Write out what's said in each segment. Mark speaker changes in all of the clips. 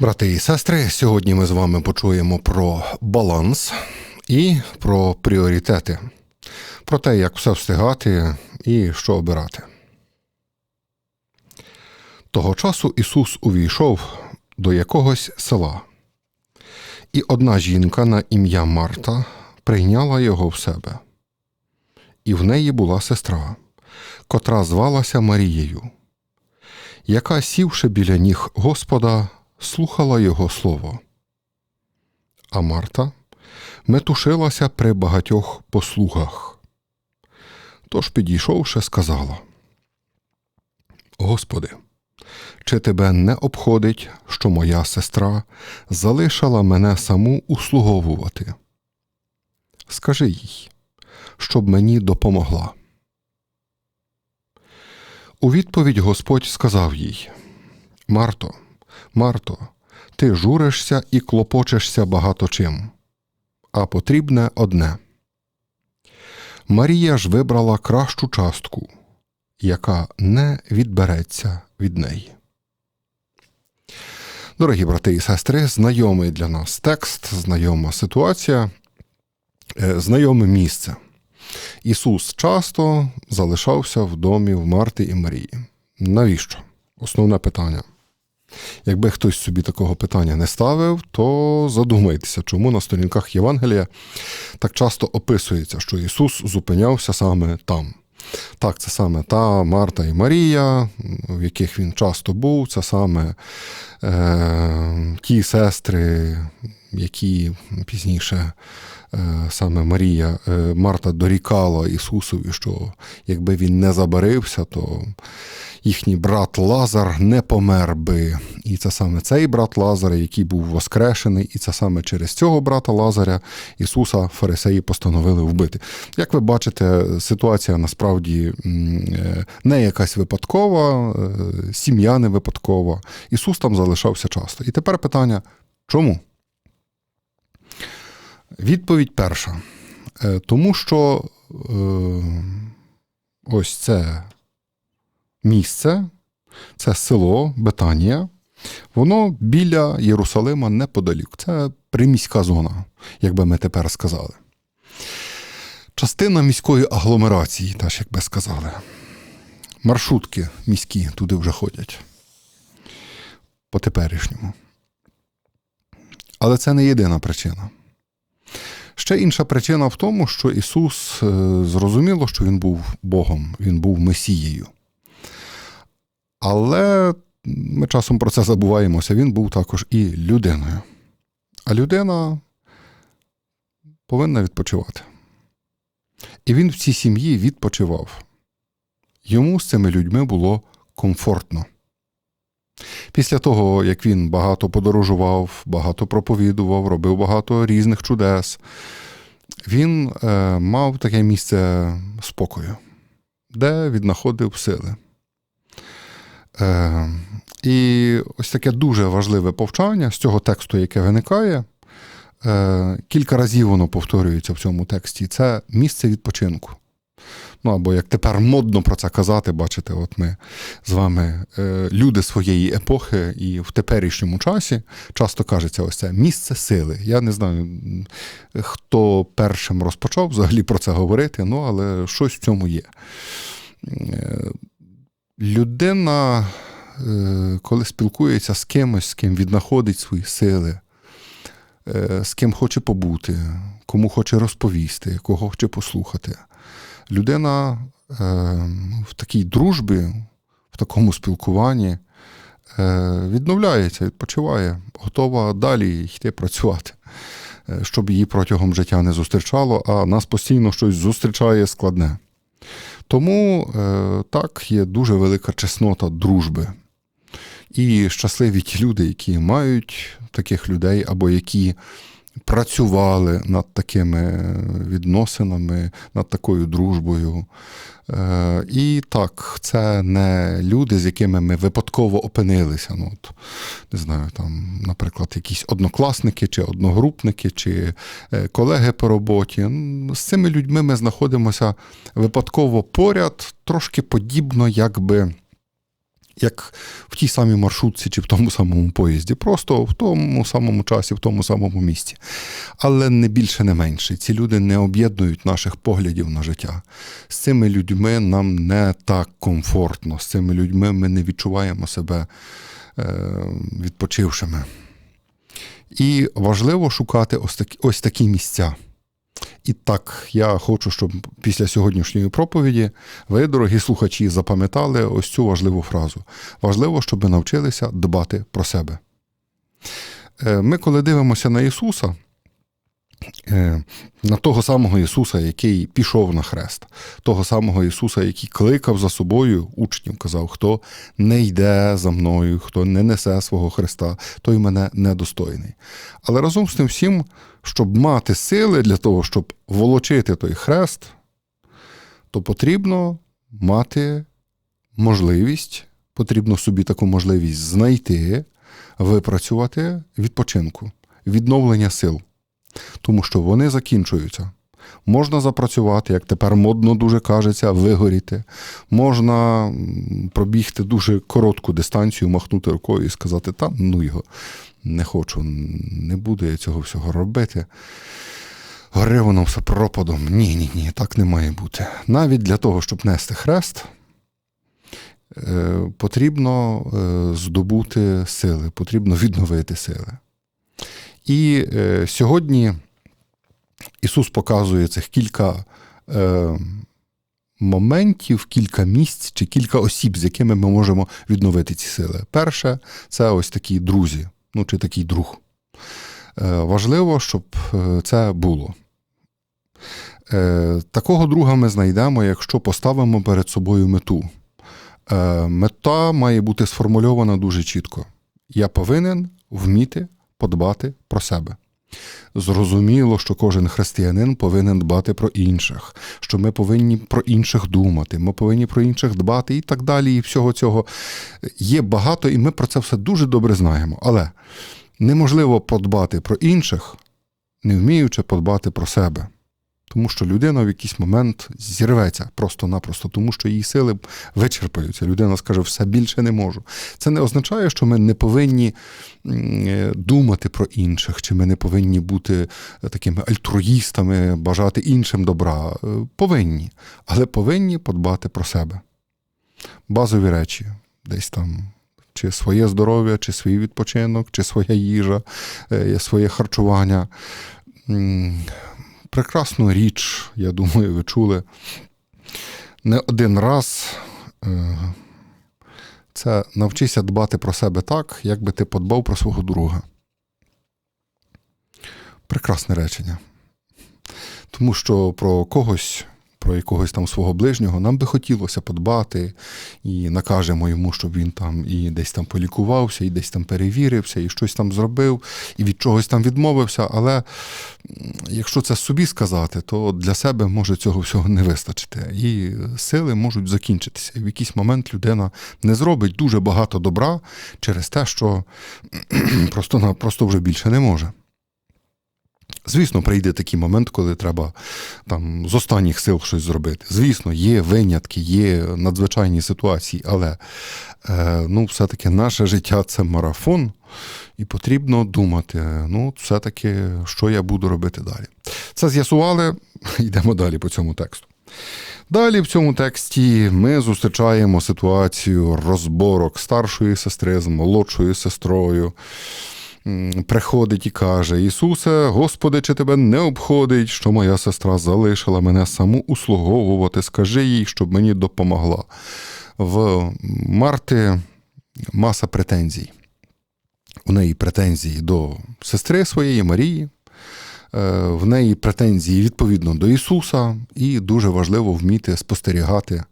Speaker 1: Брати і сестри, сьогодні ми з вами почуємо про баланс і про пріоритети, про те, як все встигати і що обирати. Того часу Ісус увійшов до якогось села, і одна жінка на ім'я Марта прийняла його в себе, і в неї була сестра, котра звалася Марією, яка, сівши біля ніг Господа, слухала його слово. А Марта метушилася при багатьох послугах. Тож, підійшовши, сказала: Господи, чи тебе не обходить, що моя сестра залишила мене саму услуговувати? Скажи їй, щоб мені допомогла. У відповідь Господь сказав їй: Марто, Марто, ти журишся і клопочешся багато чим, а потрібне одне. Марія ж вибрала кращу частку, яка не відбереться від неї. Дорогі брати і сестри, знайомий для нас текст, знайома ситуація, е, знайоме місце. Ісус часто залишався в домі в Марти і Марії. Навіщо? Основне питання. Якби хтось собі такого питання не ставив, то задумайтеся, чому на сторінках Євангелія так часто описується, що Ісус зупинявся саме там. Так, це саме та Марта і Марія, в яких він часто був, це саме е, ті сестри, які пізніше е, саме Марія, е, Марта дорікала Ісусові, що якби він не забарився, то їхній брат Лазар не помер би. І це саме цей брат Лазар, який був воскрешений, і це саме через цього брата Лазаря Ісуса Фарисеї постановили вбити. Як ви бачите, ситуація насправді е, не якась випадкова, е, сім'я не випадкова. Ісус там залишався часто. І тепер питання: чому? Відповідь перша. Е, тому що ось це місце, це село Бетанія, воно біля Єрусалима неподалік. Це приміська зона, як би ми тепер сказали. Частина міської агломерації, теж як би сказали. Маршрутки міські туди вже ходять. По теперішньому. Але це не єдина причина. Ще інша причина в тому, що Ісус е, зрозуміло, що Він був Богом, Він був Месією. Але ми часом про це забуваємося. Він був також і людиною. А людина повинна відпочивати. І він в цій сім'ї відпочивав. Йому з цими людьми було комфортно. Після того, як він багато подорожував, багато проповідував, робив багато різних чудес, він е, мав таке місце спокою, де віднаходив сили. Е, І ось таке дуже важливе повчання з цього тексту, яке виникає. Е, Кілька разів воно повторюється в цьому тексті. Це місце відпочинку. Ну або як тепер модно про це казати, бачите, от ми з вами е, люди своєї епохи, і в теперішньому часі часто кажеться, ось це місце сили. Я не знаю, хто першим розпочав взагалі про це говорити, ну але щось в цьому є. Людина, е, коли спілкується з кимось, з ким віднаходить свої сили, е, з ким хоче побути, кому хоче розповісти, кого хоче послухати, людина е, в такій дружбі, в такому спілкуванні відновляється, відпочиває, готова далі йти працювати. Щоб її протягом життя не зустрічало, а нас постійно щось зустрічає складне. Тому е, так є дуже велика чеснота дружби. І щасливі ті люди, які мають таких людей, або які працювали над такими відносинами, над такою дружбою. Е, і так, це не люди, з якими ми випадково опинилися. Ну, от, Не знаю, там, наприклад, якісь однокласники, чи одногрупники, чи е, колеги по роботі. З цими людьми ми знаходимося випадково поряд, трошки подібно, якби як в тій самій маршрутці чи в тому самому поїзді, просто в тому самому часі, в тому самому місці. Але не більше, не менше. Ці люди не об'єднують наших поглядів на життя. З цими людьми нам не так комфортно. З цими людьми ми не відчуваємо себе е, відпочившими. І важливо шукати ось такі, ось такі місця. І так, я хочу, щоб після сьогоднішньої проповіді ви, дорогі слухачі, запам'ятали ось цю важливу фразу. Важливо, щоб ви навчилися дбати про себе. Е, Ми, коли дивимося на Ісуса, на того самого Ісуса, який пішов на хрест, того самого Ісуса, який кликав за собою учнів, казав, хто не йде за мною, хто не несе свого Христа, той мене недостойний. Але разом з тим всім, щоб мати сили для того, щоб волочити той хрест, то потрібно мати можливість, потрібно собі таку можливість знайти, випрацювати відпочинку, відновлення сил, тому що вони закінчуються. Можна запрацювати, як тепер модно дуже кажеться, вигоріти. Можна пробігти дуже коротку дистанцію, махнути рукою і сказати, та ну його, не хочу, не буду я цього всього робити. Горе воно все пропадом. Ні, ні, ні, так не має бути. Навіть для того, щоб нести хрест, е, потрібно е, здобути сили, потрібно відновити сили. І е, сьогодні Ісус показує цих кілька е, моментів, кілька місць чи кілька осіб, з якими ми можемо відновити ці сили. Перше, це ось такі друзі, ну чи такий друг. Е, важливо, щоб е, це було. Е, Такого друга ми знайдемо, якщо поставимо перед собою мету. Е, Мета має бути сформульована дуже чітко. Я повинен вміти подбати про себе. Зрозуміло, що кожен християнин повинен дбати про інших, що ми повинні про інших думати, ми повинні про інших дбати і так далі. І всього цього є багато, і ми про це все дуже добре знаємо. Але неможливо подбати про інших, не вміючи подбати про себе. Тому що людина в якийсь момент зірветься просто-напросто, тому що її сили вичерпаються. Людина скаже, все більше не можу. Це не означає, що ми не повинні думати про інших, чи ми не повинні бути такими альтруїстами, бажати іншим добра. Е, Повинні, але повинні подбати про себе. Базові речі, десь там. Чи своє здоров'я, чи свій відпочинок, чи своя їжа, е, своє харчування. Прекрасну річ, я думаю, ви чули. Не один раз е, це навчися дбати про себе так, як би ти подбав про свого друга. Прекрасне речення. Тому що про когось, про якогось там свого ближнього, нам би хотілося подбати і накажемо йому, щоб він там і десь там полікувався, і десь там перевірився, і щось там зробив, і від чогось там відмовився. Але якщо це собі сказати, то для себе може цього всього не вистачити. І сили можуть закінчитися. І в якийсь момент людина не зробить дуже багато добра через те, що просто, просто вже більше не може. Звісно, прийде такий момент, коли треба там з останніх сил щось зробити. Звісно, є винятки, є надзвичайні ситуації, але е, ну, все-таки наше життя це марафон, і потрібно думати, ну, все-таки, що я буду робити далі. Це з'ясували, йдемо далі по цьому тексту. Далі в цьому тексті ми зустрічаємо ситуацію розборок старшої сестри з молодшою сестрою. Приходить і каже: Ісусе, Господи, чи тебе не обходить, що моя сестра залишила мене саму услуговувати, скажи їй, щоб мені допомогла. В Марти маса претензій. У неї претензії до сестри своєї Марії, е, в неї претензії відповідно до Ісуса, і дуже важливо вміти спостерігати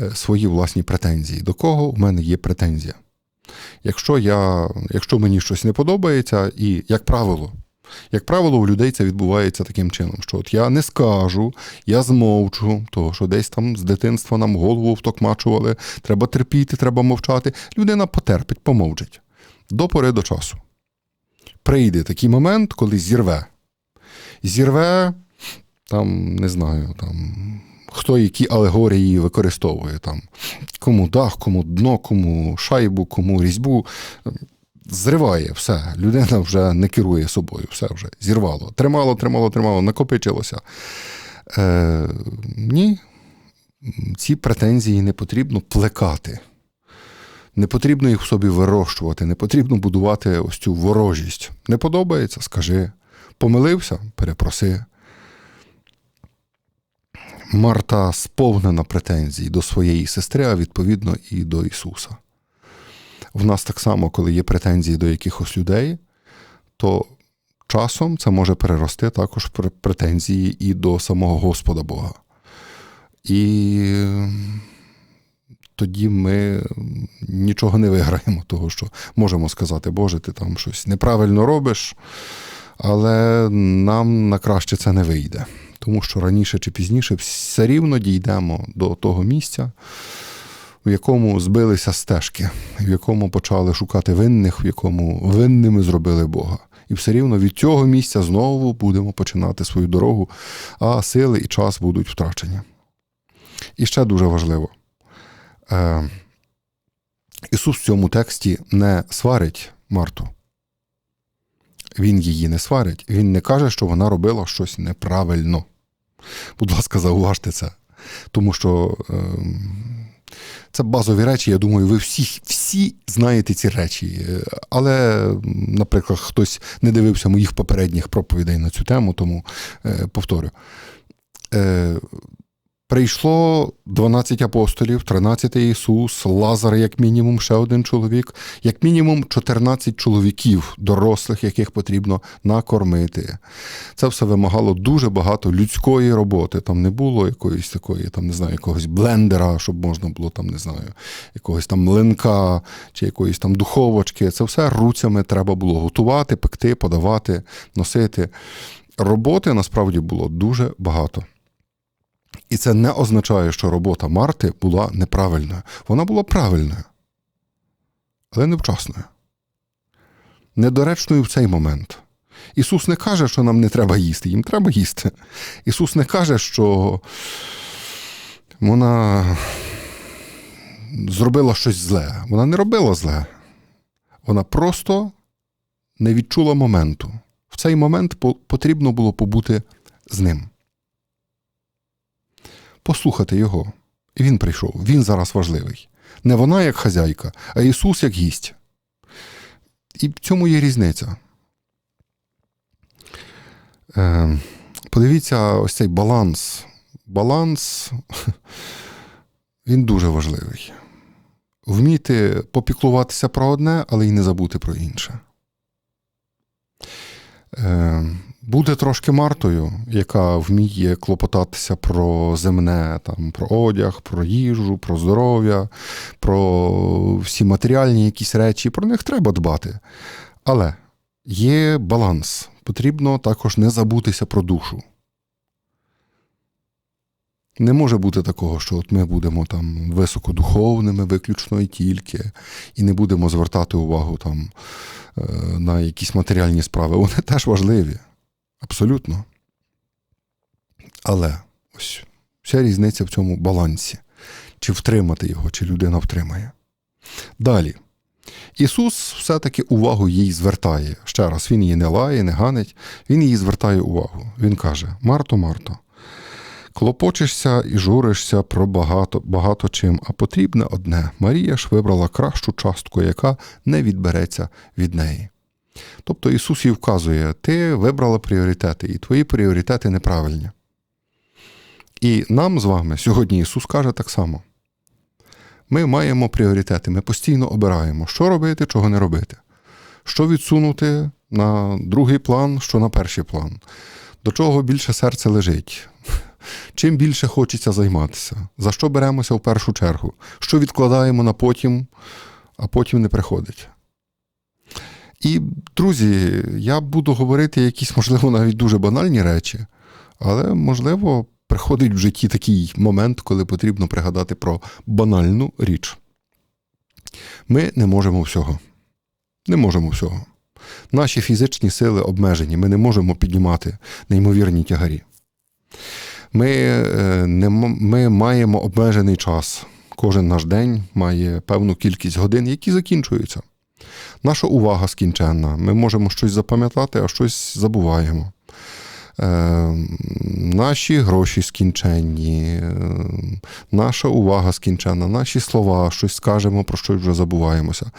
Speaker 1: е, свої власні претензії. До кого у мене є претензія? Якщо, я, якщо мені щось не подобається, і, як правило, як правило, у людей це відбувається таким чином, що от я не скажу, я змовчу, того, що десь там з дитинства нам голову втокмачували, треба терпіти, треба мовчати. Людина потерпить, помовчить. До пори до часу. Прийде такий момент, коли зірве. Зірве, там, не знаю, там, хто які алегорії використовує там. Кому дах, кому дно, кому шайбу, кому різьбу. Зриває все. Людина вже не керує собою, все вже зірвало. Тримало, тримало, тримало, накопичилося. Е, Ні, ці претензії не потрібно плекати. Не потрібно їх в собі вирощувати, не потрібно будувати ось цю ворожість. Не подобається, скажи. Помилився, перепроси. Марта сповнена претензій до своєї сестри, а відповідно і до Ісуса. В нас так само, коли є претензії до якихось людей, то часом це може перерости також претензії і до самого Господа Бога. І тоді ми нічого не виграємо, того що можемо сказати, Боже, ти там щось неправильно робиш, але нам на краще це не вийде. Тому що раніше чи пізніше все рівно дійдемо до того місця, в якому збилися стежки, в якому почали шукати винних, в якому винними зробили Бога. І все рівно від цього місця знову будемо починати свою дорогу, а сили і час будуть втрачені. І ще дуже важливо. Е, Ісус в цьому тексті не сварить Марту. Він її не сварить, він не каже, що вона робила щось неправильно. Будь ласка, зауважте це. Тому що е, це базові речі, я думаю, ви всі всі знаєте ці речі. Але, наприклад, хтось не дивився моїх попередніх проповідей на цю тему, тому е, повторю. Е, Прийшло 12 апостолів, 13 Ісус, Лазар, як мінімум, ще один чоловік, як мінімум 14 чоловіків, дорослих, яких потрібно накормити. Це все вимагало дуже багато людської роботи. Там не було якоїсь такої, там не знаю, якогось блендера, щоб можна було там, не знаю, якогось там млинка чи якоїсь там духовочки. Це все руцями треба було готувати, пекти, подавати, носити. Роботи насправді було дуже багато. І це не означає, що робота Марти була неправильною. Вона була правильною, але невчасною. Недоречною в цей момент. Ісус не каже, що нам не треба їсти, їм треба їсти. Ісус не каже, що вона зробила щось зле. Вона не робила зле. Вона просто не відчула моменту. В цей момент потрібно було побути з ним послухати його. І він прийшов. Він зараз важливий. Не вона як хазяйка, а Ісус як гість. І в цьому є різниця. Е, Подивіться, ось цей баланс. Баланс, він дуже важливий. Вміти попіклуватися про одне, але й не забути про інше. Е, буде трошки Мартою, яка вміє клопотатися про земне, там, про одяг, про їжу, про здоров'я, про всі матеріальні якісь речі. Про них треба дбати. Але є баланс. Потрібно також не забутися про душу. Не може бути такого, що от ми будемо там високодуховними виключно і тільки, і не будемо звертати увагу там е, на якісь матеріальні справи. Вони теж важливі. Абсолютно. Але ось вся різниця в цьому балансі. Чи втримати його, чи людина втримає. Далі. Ісус все-таки увагу їй звертає. Ще раз, Він її не лає, не ганить, Він їй звертає увагу. Він каже: Марто, Марто, клопочешся і журишся про багато багато чим, а потрібне одне. Марія ж вибрала кращу частку, яка не відбереться від неї. Тобто Ісус їй вказує, ти вибрала пріоритети, і твої пріоритети неправильні. І нам з вами сьогодні Ісус каже так само. Ми маємо пріоритети, ми постійно обираємо, що робити, чого не робити, що відсунути на другий план, що на перший план, до чого більше серце лежить, чим більше хочеться займатися, за що беремося в першу чергу, що відкладаємо на потім, а потім не приходить. І, друзі, я буду говорити якісь, можливо, навіть дуже банальні речі, але, можливо, приходить в житті такий момент, коли потрібно пригадати про банальну річ. Ми не можемо всього. Не можемо всього. Наші фізичні сили обмежені, ми не можемо піднімати неймовірні тягарі. Ми, е, не, ми маємо обмежений час. Кожен наш день має певну кількість годин, які закінчуються. Наша увага скінченна. Ми можемо щось запам'ятати, а щось забуваємо. Е, наші гроші скінченні, е, наша увага скінченна, наші слова, щось скажемо, про щось вже забуваємося.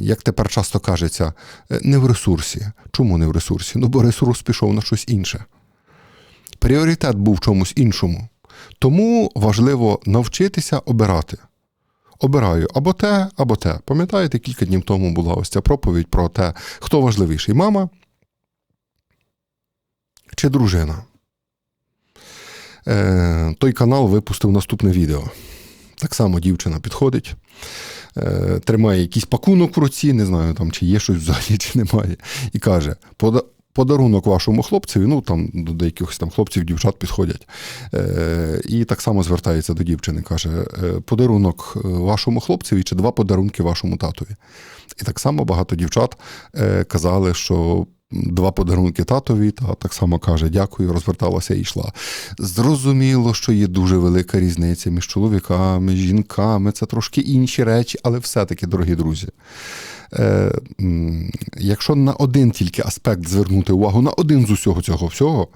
Speaker 1: Як тепер часто кажеться, е, не в ресурсі. Чому не в ресурсі? Ну, бо ресурс пішов на щось інше. Пріоритет був в чомусь іншому. Тому важливо навчитися обирати. Обираю або те, або те. Пам'ятаєте, кілька днів тому була ось ця проповідь про те, хто важливіший мама чи дружина. Е, той канал випустив наступне відео. Так само дівчина підходить, е, тримає якийсь пакунок в руці, не знаю, там, чи є щось взагалі, чи немає, і каже: «Пода- подарунок вашому хлопцеві, ну там до деяких там хлопців, дівчат підходять. Е, і так само звертається до дівчини, каже: «Е, подарунок е, вашому хлопцеві чи два подарунки вашому татові. І так само багато дівчат е, казали, що. Два подарунки татові, та так само каже дякую, розверталася і йшла. Зрозуміло, що є дуже велика різниця між чоловіками, жінками, це трошки інші речі, але все-таки, дорогі друзі, е, якщо на один тільки аспект звернути увагу, на один з усього цього всього,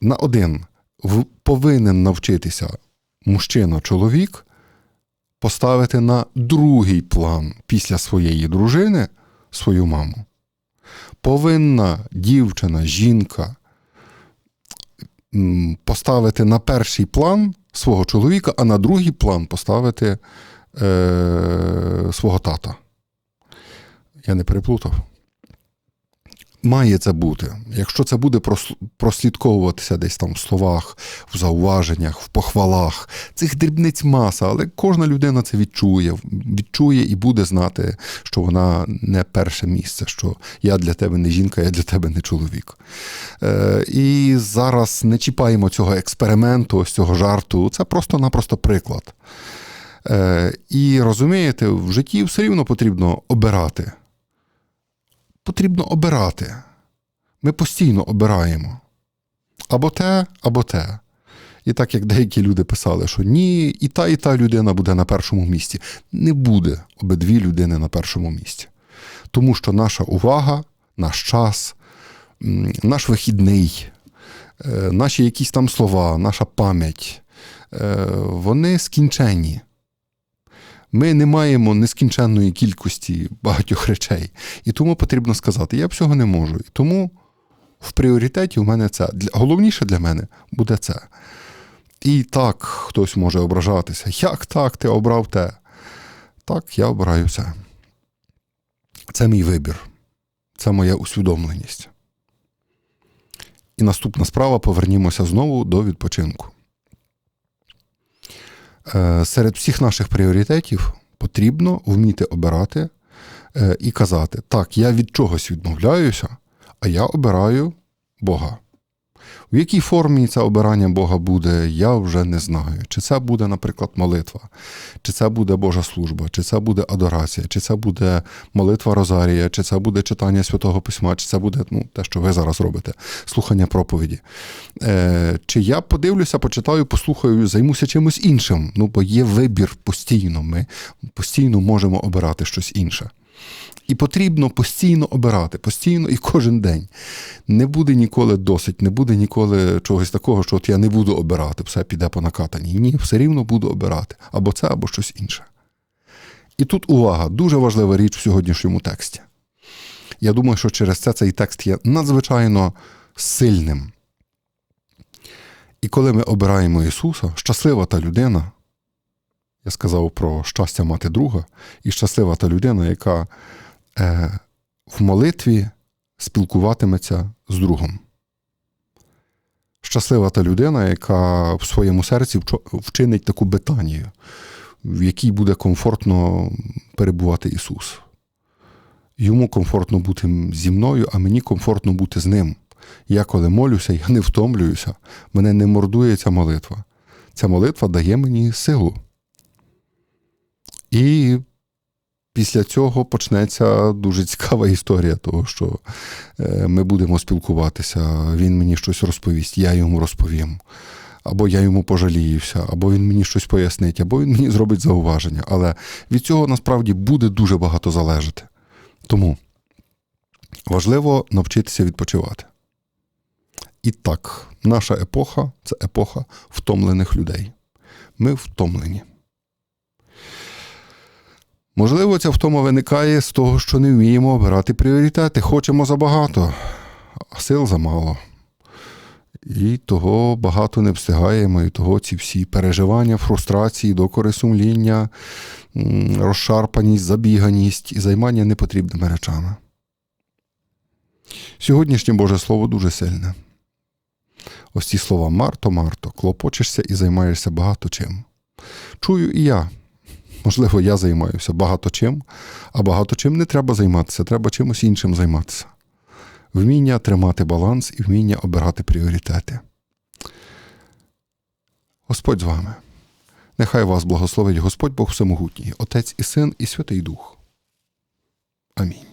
Speaker 1: на один повинен навчитися мужчина, чоловік поставити на другий план після своєї дружини свою маму. Повинна дівчина, жінка поставити на перший план свого чоловіка, а на другий план поставити е, свого тата. Я не переплутав. Має це бути. Якщо це буде прослідковуватися десь там в словах, в зауваженнях, в похвалах, цих дрібниць маса, але кожна людина це відчує, відчує і буде знати, що вона не перше місце, що я для тебе не жінка, я для тебе не чоловік. Е, і зараз не чіпаємо цього експерименту, ось цього жарту. Це просто-напросто приклад. Е, і розумієте, в житті все рівно потрібно обирати потрібно обирати. Ми постійно обираємо. Або те, або те. І так як деякі люди писали, що ні, і та, і та людина буде на першому місці. Не буде обидві людини на першому місці. Тому що наша увага, наш час, наш вихідний, е, наші якісь там слова, наша пам'ять, е, вони скінчені. Ми не маємо нескінченної кількості багатьох речей. І тому потрібно сказати, я всього не можу. І тому в пріоритеті у мене це. Головніше для мене буде це. І так хтось може ображатися. Як так ти обрав те? Так, я обираю це. Це мій вибір. Це моя усвідомленість. І наступна справа повернімося знову до відпочинку. Е, Серед всіх наших пріоритетів потрібно вміти обирати е, і казати: так, я від чогось відмовляюся, а я обираю Бога. В якій формі це обирання Бога буде, я вже не знаю. Чи це буде, наприклад, молитва, чи це буде Божа служба, чи це буде адорація, чи це буде молитва Розарія, чи це буде читання Святого Письма, чи це буде ну, те, що ви зараз робите, слухання проповіді. Е, Чи я подивлюся, почитаю, послухаю, займуся чимось іншим. Ну, бо є вибір постійно. Ми постійно можемо обирати щось інше. І потрібно постійно обирати, постійно і кожен день. Не буде ніколи досить, не буде ніколи чогось такого, що от я не буду обирати, все піде по накатаній. Ні, все рівно буду обирати. Або це, або щось інше. І тут увага, дуже важлива річ в сьогоднішньому тексті. Я думаю, що через це цей текст є надзвичайно сильним. І коли ми обираємо Ісуса, щаслива та людина, я сказав про щастя мати друга, і щаслива та людина, яка в молитві спілкуватиметься з другом. Щаслива та людина, яка в своєму серці вчинить таку бетанію, в якій буде комфортно перебувати Ісус. Йому комфортно бути зі мною, а мені комфортно бути з ним. Я коли молюся, я не втомлююся, мене не мордує ця молитва. Ця молитва дає мені силу. І після цього почнеться дуже цікава історія, того, що е, ми будемо спілкуватися, він мені щось розповість, я йому розповім. Або я йому пожаліюся, або він мені щось пояснить, або він мені зробить зауваження. Але від цього насправді буде дуже багато залежати. Тому важливо навчитися відпочивати. І так, наша епоха це епоха втомлених людей. Ми втомлені. Можливо, ця втома виникає з того, що не вміємо обирати пріоритети. Хочемо забагато, а сил замало. І того багато не встигаємо, і того ці всі переживання, фрустрації, докори сумління, розшарпаність, забіганість і займання непотрібними речами. Сьогоднішнє Боже Слово дуже сильне. Ось ці слова Марто, Марто, клопочешся і займаєшся багато чим. Чую і я. Можливо, я займаюся багато чим, а багато чим не треба займатися, треба чимось іншим займатися. Вміння тримати баланс і вміння обирати пріоритети. Господь з вами. Нехай вас благословить Господь Бог Всемогутній, Отець і Син, і Святий Дух. Амінь.